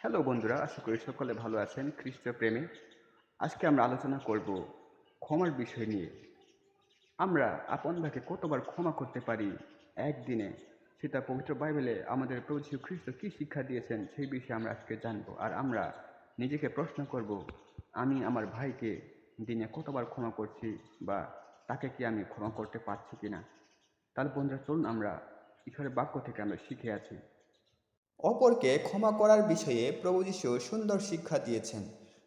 Hello বন্ধুরা, আশা করি সকলে ভালো আছেন খ্রিস্ট প্রেমে আজকে আমরা আলোচনা করব ক্ষমার বিষয় নিয়ে। আমরা আপন ভাইকে কতবার ক্ষমা করতে পারি একদিনে, সেটা পবিত্র বাইবেলে আমাদের প্রভু খ্রিস্ট কী শিক্ষা দিয়েছেন সেই বিষয়ে আমরা আজকে জানব। আর আমরা নিজেকে প্রশ্ন করব, আমি আমার ভাইকে দিনে কতবার ক্ষমা করছি বা তাকে কি আমি ক্ষমা করতে পারছি কিনা? তাহলে বন্ধুরা, চলুন আমরা ঈশ্বরের বাক্য থেকে আমরা শিখে আছি অপরকে ক্ষমা করার বিষয়ে প্রভু যীশু সুন্দর শিক্ষা দিয়েছেন।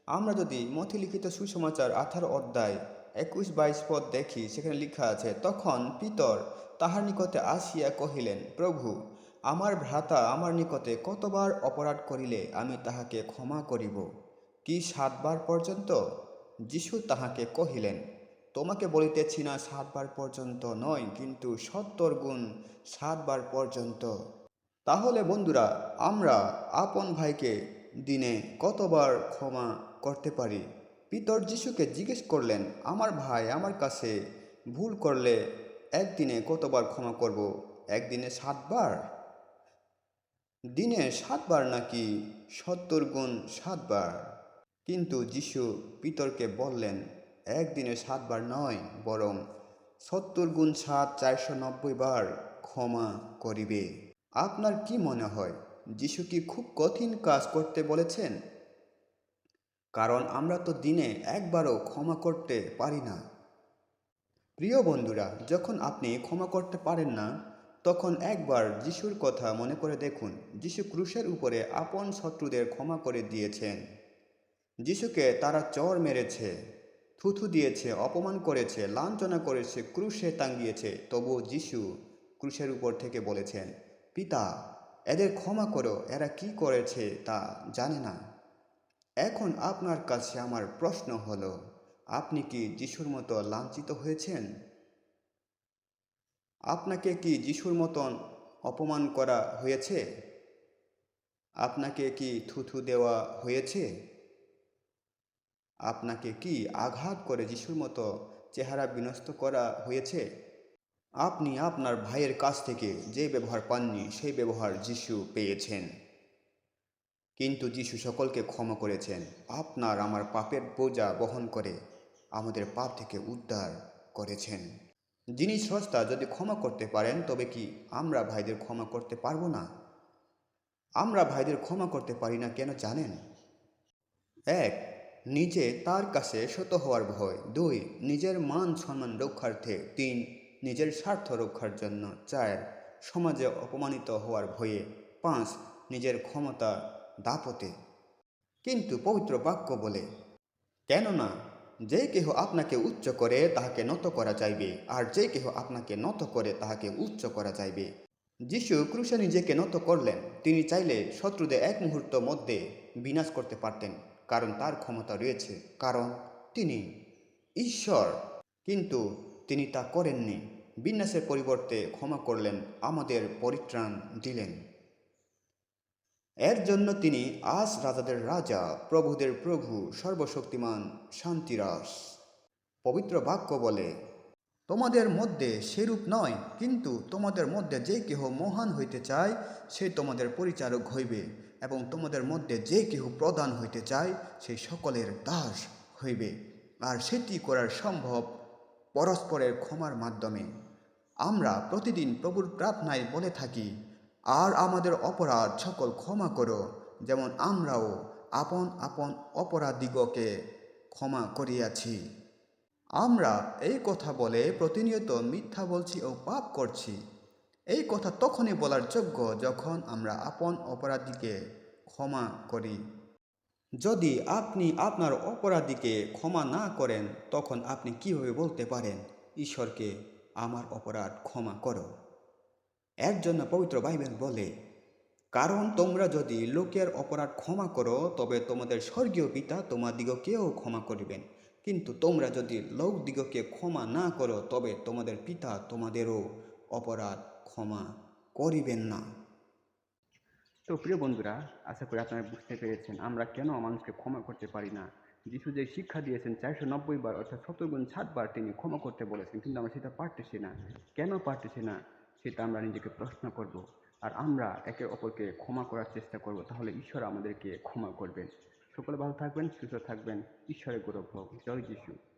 আমরা যদি মথিলিখিত সুসমাচার আঠারো অধ্যায় একুশ বাইশ পদ দেখি, সেখানে লেখা আছে, তখন পিতর তাহার নিকটে আসিয়া কহিলেন, প্রভু, আমার ভ্রাতা আমার নিকটে কতবার অপরাধ করিলে আমি তাহাকে ক্ষমা করিব? কি সাতবার পর্যন্ত? যিশু তাহাকে কহিলেন, তোমাকে বলিতেছি না সাতবার পর্যন্ত নয়, কিন্তু সত্তর গুণ সাতবার পর্যন্ত। তাহলে বন্ধুরা, আমরা আপন ভাইকে দিনে কতবার ক্ষমা করতে পারি? পিতর যিশুকে জিজ্ঞেস করলেন, আমার ভাই আমার কাছে ভুল করলে একদিনে কতবার ক্ষমা করব? একদিনে সাতবার? দিনে সাতবার নাকি সত্তর গুণ সাতবার? কিন্তু যিশু পিতরকে বললেন, একদিনে সাতবার নয়, বরং সত্তর গুণ সাত চারশো নব্বই বার ক্ষমা করিবে। আপনার কি মনে হয় যিশু কি খুব কঠিন কাজ করতে বলেছেন? কারণ আমরা তো দিনে একবারও ক্ষমা করতে পারি না। প্রিয় বন্ধুরা, যখন আপনি ক্ষমা করতে পারেন না, তখন একবার যিশুর কথা মনে করে দেখুন, যিশু ক্রুশের উপরে আপন শত্রুদের ক্ষমা করে দিয়েছেন। যিশুকে তারা চর মেরেছে, থুথু দিয়েছে, অপমান করেছে, লাঞ্ছনা করেছে, ক্রুশে টাঙ্গিয়েছে, তবুও যিশু ক্রুশের উপর থেকে বলেছেন পিতা, এদের ক্ষমা করো, এরা কি করেছে তা জানে না। এখন আপনার কাছে আমার প্রশ্ন হলো, আপনি কি যিশুর মতো লাঞ্ছিত হয়েছেন? আপনাকে কি যিশুর মতন অপমান করা হয়েছে? আপনাকে কি থুথু দেওয়া হয়েছে? আপনাকে কি আঘাত করে যিশুর মতো চেহারা বিনষ্ট করা হয়েছে? আপনি আপনার ভাইয়ের কাছ থেকে যে ব্যবহার পাননি, সেই ব্যবহার যিশু পেয়েছেন। কিন্তু যিশু সকলকে ক্ষমা করেছেন। আপনার আমার পাপের বোঝা বহন করে আমাদের পাপ থেকে উদ্ধার করেছেন। যিনি সস্তা যদি ক্ষমা করতে পারেন, তবে কি আমরা ভাইদের ক্ষমা করতে পারব না? আমরা ভাইদের ক্ষমা করতে পারি না কেন জানেন? এক, নিজে তার কাছে শত হওয়ার ভয়। দুই, নিজের মান সম্মান রক্ষার্থে। তিন নিজের স্বার্থ রক্ষার জন্য চার সমাজে অপমানিত হওয়ার ভয়ে পাঁচ নিজের ক্ষমতা দাপতে কিন্তু পবিত্র বাক্য বলে, কেননা, যে কেহ আপনাকে উচ্চ করে তাহাকে নত করা যাইবে আর যে কেহ আপনাকে নত করে তাহাকে উচ্চ করা যাইবে যিশু ক্রুশে নিজেকে নত করলেন, তিনি চাইলে শত্রুদের এক মুহূর্ত মধ্যে বিনাশ করতে পারতেন, কারণ তার ক্ষমতা রয়েছে, কারণ তিনি ঈশ্বর। কিন্তু তিনি তা করেননি। বিন্যাসের পরিবর্তে ক্ষমা করলেন, আমাদের পরিত্রাণ দিলেন। এর জন্য তিনি আজ রাজাদের রাজা, প্রভুদের প্রভু, সর্বশক্তিমান শান্তিরাস পবিত্র বাক্য বলে, তোমাদের মধ্যে সেরূপ নয়, কিন্তু তোমাদের মধ্যে যে কেহ মহান হইতে চায়, সে তোমাদের পরিচারক হইবে, এবং তোমাদের মধ্যে যে কেহ প্রদান হইতে চায় সেই সকলের দাস হইবে। আর সেটি করার সম্ভব পরস্পরের ক্ষমার মাধ্যমে। আমরা প্রতিদিন প্রভুর প্রার্থনায় বলে থাকি, আর আমাদের অপরাধ সকল ক্ষমা করো। যেমন আমরাও আপন আপন অপরাধীগকে ক্ষমা করিয়াছি। আমরা এই কথা বলে প্রতিনিয়ত মিথ্যা বলছি ও পাপ করছি। এই কথা তখনই বলার যোগ্য যখন আমরা আপন অপরাধীকে ক্ষমা করি। যদি আপনি আপনার অপরাধীকে ক্ষমা না করেন, তখন আপনি কীভাবে বলতে পারেন, ঈশ্বরকে আমার অপরাধ ক্ষমা করো এর জন্য পবিত্র বাইবেল বলে, কারণ তোমরা যদি লোকের অপরাধ ক্ষমা করো, তবে তোমাদের স্বর্গীয় পিতা তোমাদিগকেও ক্ষমা করিবেন। কিন্তু তোমরা যদি লোকদিগকে ক্ষমা না করো, তবে তোমাদের পিতা তোমাদেরও অপরাধ ক্ষমা করিবেন না। তো প্রিয় বন্ধুরা, আশা করি আপনারা বুঝতে পেরেছেন আমরা কেন মানুষকে ক্ষমা করতে পারি না। যিশু যে শিক্ষা দিয়েছেন চারশো নব্বই বার অর্থাৎ সত্তর গুণ সাতবার তিনি ক্ষমা করতে বলেছেন, কিন্তু আমরা সেটা পারতেছি না। কেন পারতেছি না? সেটা আমরা নিজেকে প্রশ্ন করব। আর আমরা একে অপরকে ক্ষমা করার চেষ্টা করব, তাহলে ঈশ্বর আমাদেরকে ক্ষমা করবেন। সকলে ভালো থাকবেন, সুস্থ থাকবেন। ঈশ্বরের গৌরব হোক। জয় যিশু।